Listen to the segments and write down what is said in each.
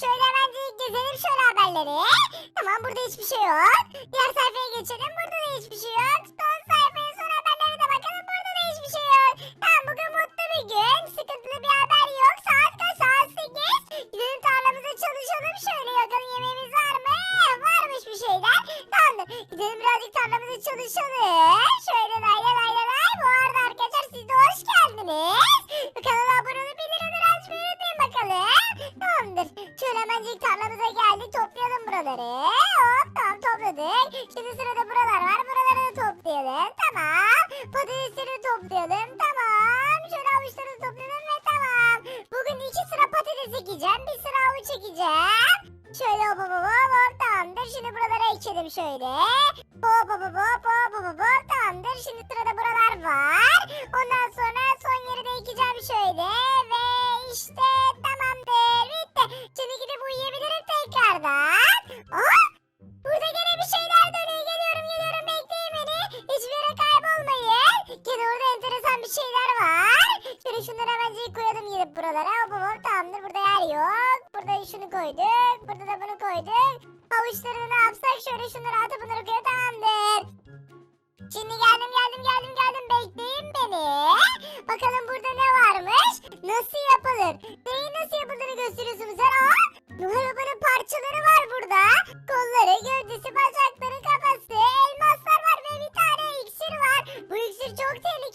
şöyle bence gezelim şöyle haberleri. Tamam burada hiçbir şey yok. Diğer sayfaya geçelim. Burada da hiçbir şey yok. Son sayfaya son haberlere de bakalım. Burada da hiçbir şey yok. Tamam bugün mutlu bir gün. Sıkıntılı bir haber yok. Saat kaç? Saat 8. Gidelim tarlamıza çalışalım. Şöyle bakalım yemeğimiz var mı? Varmış bir şeyler. Tamamdır. Gidelim birazcık tarlamıza çalışalım. Şöyle lay lay lay lay. Bu arada arkadaşlar siz de hoş geldiniz. Buraları. Hop tamam topladık. Şimdi sırada buralar var. Buraları da toplayalım. Tamam. Patatesleri toplayalım. Tamam. Şöyle avuçları toplayalım ve tamam. Bugün iki sıra patates ekeceğim. Bir sıra avuç ekeceğim. Şöyle hop hop hop hop tamamdır. Şimdi buralara ekelim şöyle. Hop hop hop hop hop hop hop tamamdır. Şimdi sırada buralar var. Ondan sonra son yeri de ekeceğim şöyle. Ve koyduk. Havuçları ne? Şöyle şunları atıp bunları koyalım. Tamamdır. Şimdi geldim geldim geldim geldim bekleyin beni. Bakalım burada ne varmış? Nasıl yapılır? Neyi nasıl yapıldığını gösteriyorsunuz sen. Aa! Noel Baba'nın parçaları var burada. Kolları, gövdesi, bacakları, kafası, elmaslar var ve bir tane iksir var. Bu iksir çok tehlikeli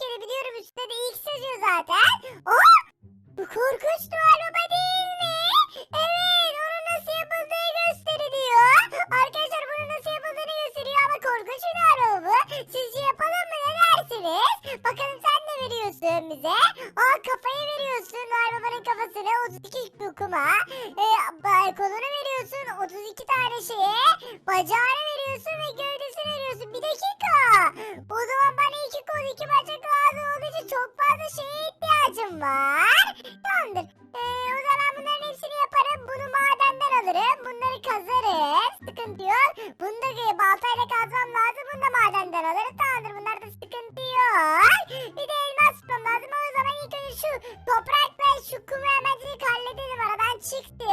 kafayı veriyorsun Noel Baba'nın kafasını 32 dokuma. Ee, ba- kolunu veriyorsun 32 tane şeye. Bacağını veriyorsun ve gövdesini veriyorsun. Bir dakika. O zaman bana iki kol iki bacak lazım olduğu için çok fazla şeye ihtiyacım var. Tamamdır. Ee, o zaman bunların hepsini yaparım. Bunu madenden alırım. Bunları kazarız. Sıkıntı yok. Bunu da e, baltayla kazmam lazım. Bunu da madenden alırım. Tamamdır. Bunlarda sıkıntı yok. Bir de tutmam lazım. O zaman ilk önce şu toprak ve şu kumu hemencilik halledelim. Aradan çıktı.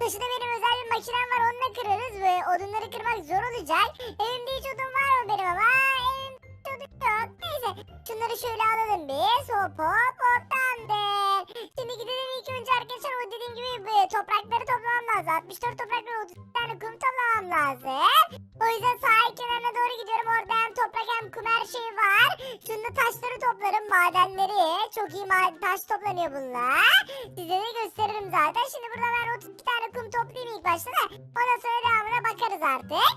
Taşıda benim özel bir makinem var. Onunla kırarız ve odunları kırmak zor olacak. Evimde hiç odun var mı benim ama? Evimde hiç odun yok. Neyse. Şunları şöyle alalım biz. Hop hop hop tamamdır. Şimdi gidelim ilk önce arkadaşlar o dediğim gibi bu toprakları toplamam lazım. 64 toprak ve 30 tane kum toplamam lazım. Yüzden sahil kenarına doğru gidiyorum. Orada hem toprak hem kum her şey var. Şunda taşları toplarım madenleri. Çok iyi ma- taş toplanıyor bunlar. Size de gösteririm zaten. Şimdi burada ben 32 tane kum toplayayım ilk başta da. Ondan sonra devamına bakarız artık.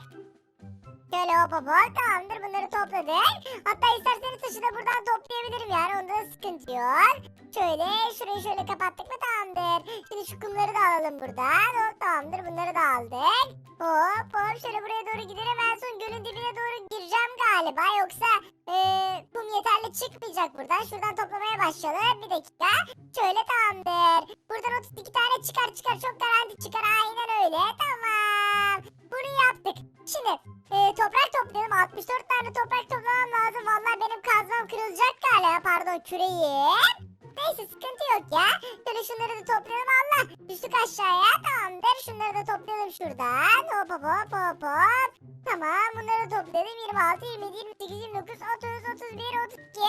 Şöyle hop hop hop tamamdır bunları topladık. Hatta isterseniz taşı da buradan toplayabilirim yani onda da sıkıntı yok. Şöyle şurayı şöyle kapattık mı tamamdır. Şimdi şu kumları da alalım buradan. Hop tamamdır bunları da aldık. Hop hop şöyle buraya doğru gidelim en son gölün dibine doğru gireceğim galiba. Yoksa eee kum yeterli çıkmayacak buradan. Şuradan toplamaya başlayalım. Bir dakika. Şöyle tamamdır. Buradan 32 tane çıkar çıkar çok garanti çıkar. Aynen öyle. Tamam. Bunu yaptık. Şimdi e, toprak toplayalım. 64 tane toprak toplamam lazım. Vallahi benim kazmam kırılacak galiba. Pardon küreğim. Neyse sıkıntı yok ya. Şöyle şunları da toplayalım. Allah düştük aşağıya. Tamamdır. Şunları da toplayalım şuradan. Hop hop hop hop hop. Tamam bunları toplayalım. 26, 27, 28, 29, 30, 31, 32.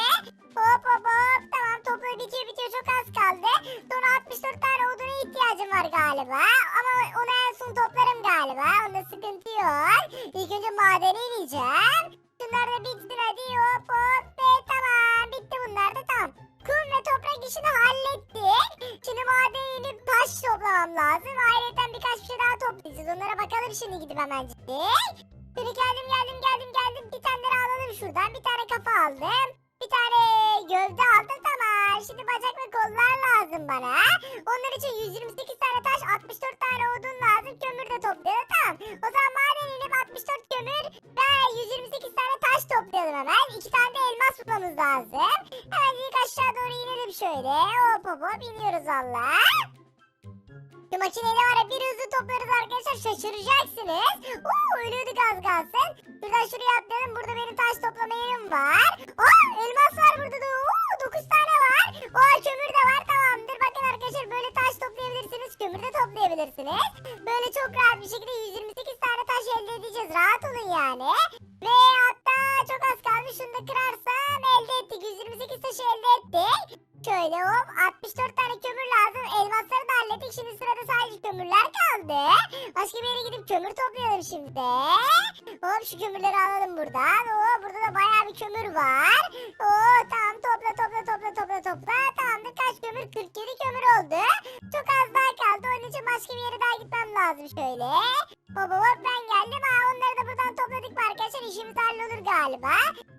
Hop hop hop. Tamam toplayıp bitiyor bitiyor. Çok az kaldı. Sonra 64 tane oduna ihtiyacım var galiba. Ama onu en son toplarım galiba. Onda sıkıntı yok. İlk önce madene ineceğim. Şunlar da bitsin hadi hop hop. Ve tamam bitti bunlar da tamam. Kum ve toprak işini hallettik. Şimdi madene inip taş toplamam lazım. Ayrıca birkaç bir şey daha toplayacağız. Onlara bakalım şimdi gidip hemencik. Şimdi geldim geldim geldim geldim. Bir tane alalım şuradan. Bir tane kafa aldım. Bir tane gövde aldım tamam. Şimdi bacak ve kollar lazım bana. Onlar için 128 tane taş, 64 tane odun lazım. Kömür de toplayalım tamam. O zaman maden inip 64 kömür ve 128 tane taş toplayalım hemen. İki tane de bulmamız lazım. Hemen aşağı doğru inelim şöyle. Hop hop hop iniyoruz valla. Şu makineyle var ya bir hızlı toplarız arkadaşlar şaşıracaksınız. Oo ölüyorduk az kalsın. Şuradan şuraya atlayalım. Burada benim taş toplama yerim var. Aa elmas var burada da. Oo 9 tane var. Aa kömür de var tamamdır. Bakın arkadaşlar böyle taş toplayabilirsiniz. Kömür de toplayabilirsiniz. Böyle çok rahat bir şekilde 128 tane taş elde edeceğiz. Rahat olun yani. Şimdi sırada sadece kömürler kaldı. Başka bir yere gidip kömür toplayalım şimdi. Hop şu kömürleri alalım buradan. Oo burada da bayağı bir kömür var. Oo tamam topla topla topla topla topla. Tamamdır kaç kömür? 47 kömür oldu. Çok az daha kaldı. Onun için başka bir yere daha gitmem lazım şöyle. Hop hop ben geldim. Ha onları da buradan topladık mı arkadaşlar? İşimiz hallolur galiba.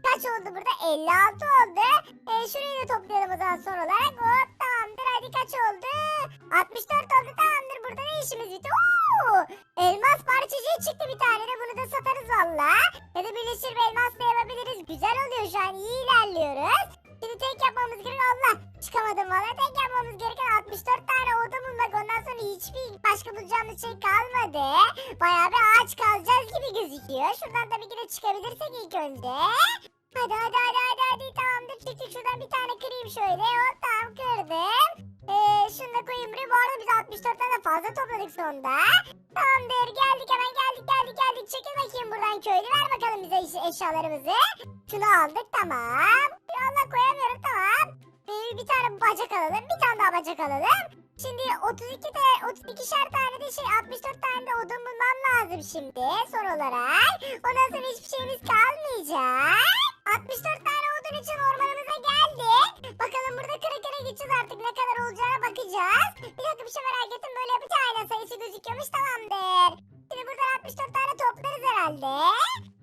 Kaç oldu burada? 56 oldu. E, şurayı da toplayalım o zaman son olarak. Hop tamamdır hadi kaç oldu? 64 oldu tamamdır. Burada ne işimiz bitti? Oo, elmas parçacığı çıktı bir tane de bunu da satarız valla. Ya da birleştirip elmasla yapabiliriz. Güzel oluyor şu an iyi ilerliyoruz. Şimdi tek yapmamız gereken Allah çıkamadım valla. Tek yapmamız gereken 64 tane odun bulmak. Ondan sonra hiçbir başka bulacağımız şey kalmadı. Bayağı bir ağaç kalacağız gibi gözüküyor. Şuradan tabii ki de çıkabilirsek ilk önce. Hadi hadi hadi hadi hadi tamamdır çıktık şuradan bir tane kırayım şöyle. Hop tamam kırdım. Fazla topladık sonunda. Tamamdır geldik hemen geldik geldik geldik. Çekil bakayım buradan köylü. Ver bakalım bize eş- eşyalarımızı. Şunu aldık tamam. Allah koyamıyorum tamam. Ee, bir tane bacak alalım. Bir tane daha bacak alalım. Şimdi 32 de 32'şer tane de şey 64 tane de odun bulmam lazım şimdi son olarak. Ondan sonra hiçbir şeyimiz kalmayacak. 64 tane odun için ormanımıza geldik. Bakalım burada kıra gideceğiz artık ne kadar olacağına bakacağız. Bir dakika bir şey merak ettim böyle yapınca aynen sayısı gözüküyormuş tamamdır. Şimdi buradan 64 tane toplarız herhalde.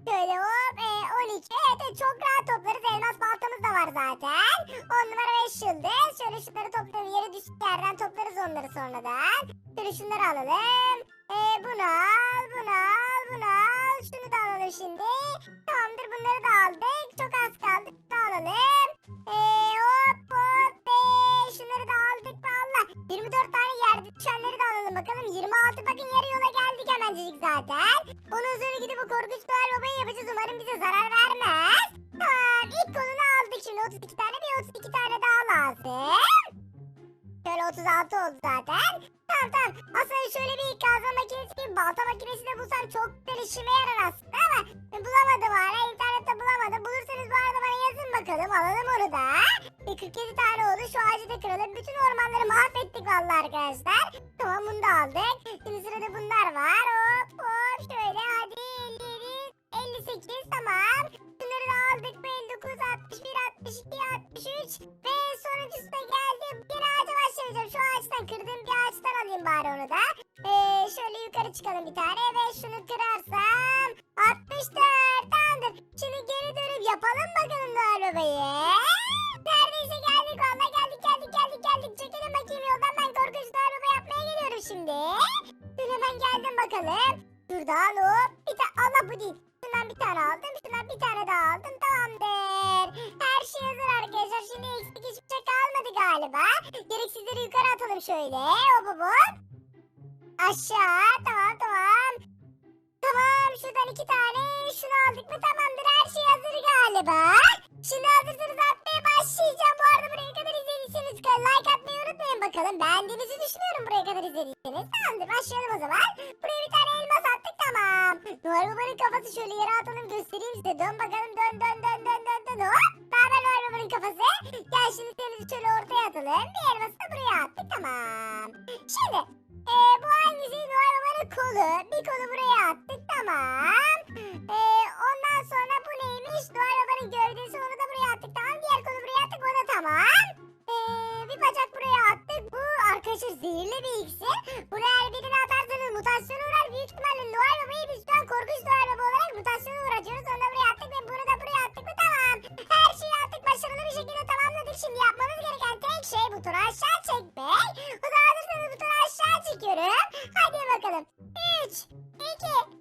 Şöyle hop e, 12 evet, evet çok rahat toplarız elmas baltamız da var zaten. 10 numara 5 yıldız. Şöyle şunları toplayalım yere düştük yerden toplarız onları sonradan. Şöyle şunları alalım. E, bunu al bunu al bunu al. Şunu da alalım şimdi. Tamamdır bunları da aldık. Çok az kaldı. Bunu da alalım. E, 26 bakın yarı yola geldik hemencik zaten. Ondan sonra gidip o korkunç Noel Baba'yı yapacağız. Umarım bize zarar vermez. Tamam ilk kolunu aldık şimdi 32 tane bir 32 tane daha lazım. Şöyle 36 oldu zaten. Tamam tamam. Aslında şöyle bir kazma makinesi gibi balta makinesi de bulsam çok güzel işime yarar aslında ama bulamadım hala. internette bulamadım. Bulursanız bu arada bana yazın bakalım. Alalım onu da. E, 47 tane oldu. Şu ağacı da kıralım. Bütün ormanları mahvettik vallahi arkadaşlar. Tamam bunu da aldık. Şimdi sırada bunlar var. Hop hop şöyle hadi 57 58 tamam. Bunları da aldık. Bu 59 61 62 63 ve sonuncusu da geldi. Bir ağaca başlayacağım. Şu ağaçtan kırdığım bir ağaçtan alayım bari onu da. Ee, şöyle yukarı çıkalım bir tane ve şunu kırarsam 64 tamamdır. Şimdi geri dönüp yapalım bakalım Noel Baba'yı. Şuradan hop bir tane Allah bu değil. Şundan bir tane aldım şundan bir tane daha aldım tamamdır. Her şey hazır arkadaşlar şimdi eksik hiçbir şey kalmadı galiba. Gereksizleri yukarı atalım şöyle hop hop. Aşağı tamam tamam. Tamam şuradan iki tane şunu aldık mı tamamdır her şey hazır galiba. Şimdi hazırsanız atmaya başlayacağım. Bu arada buraya kadar izlediyseniz like atmayı unutmayın bakalım. Beğendiğinizi düşünüyorum buraya kadar izlediyseniz. Tamamdır başlayalım o zaman. Buraya bir tane tamam. Noel Baba'nın kafası şöyle yere atalım göstereyim size. Dön bakalım dön dön dön dön dön dön. Hop. Beraber Noel Baba'nın kafası. Gel şimdi seni şöyle ortaya atalım. Bir elması da buraya attık tamam. Şimdi ee, bu hangisi Noel Baba'nın kolu. Bir kolu buraya attık tamam. Ee, ondan sonra bu neymiş? Noel Baba'nın gövdesi aşağı çekiyorum. Hadi bakalım. 3, 2,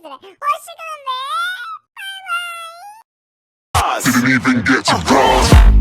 üzere. Hoşçakalın ve bay bay.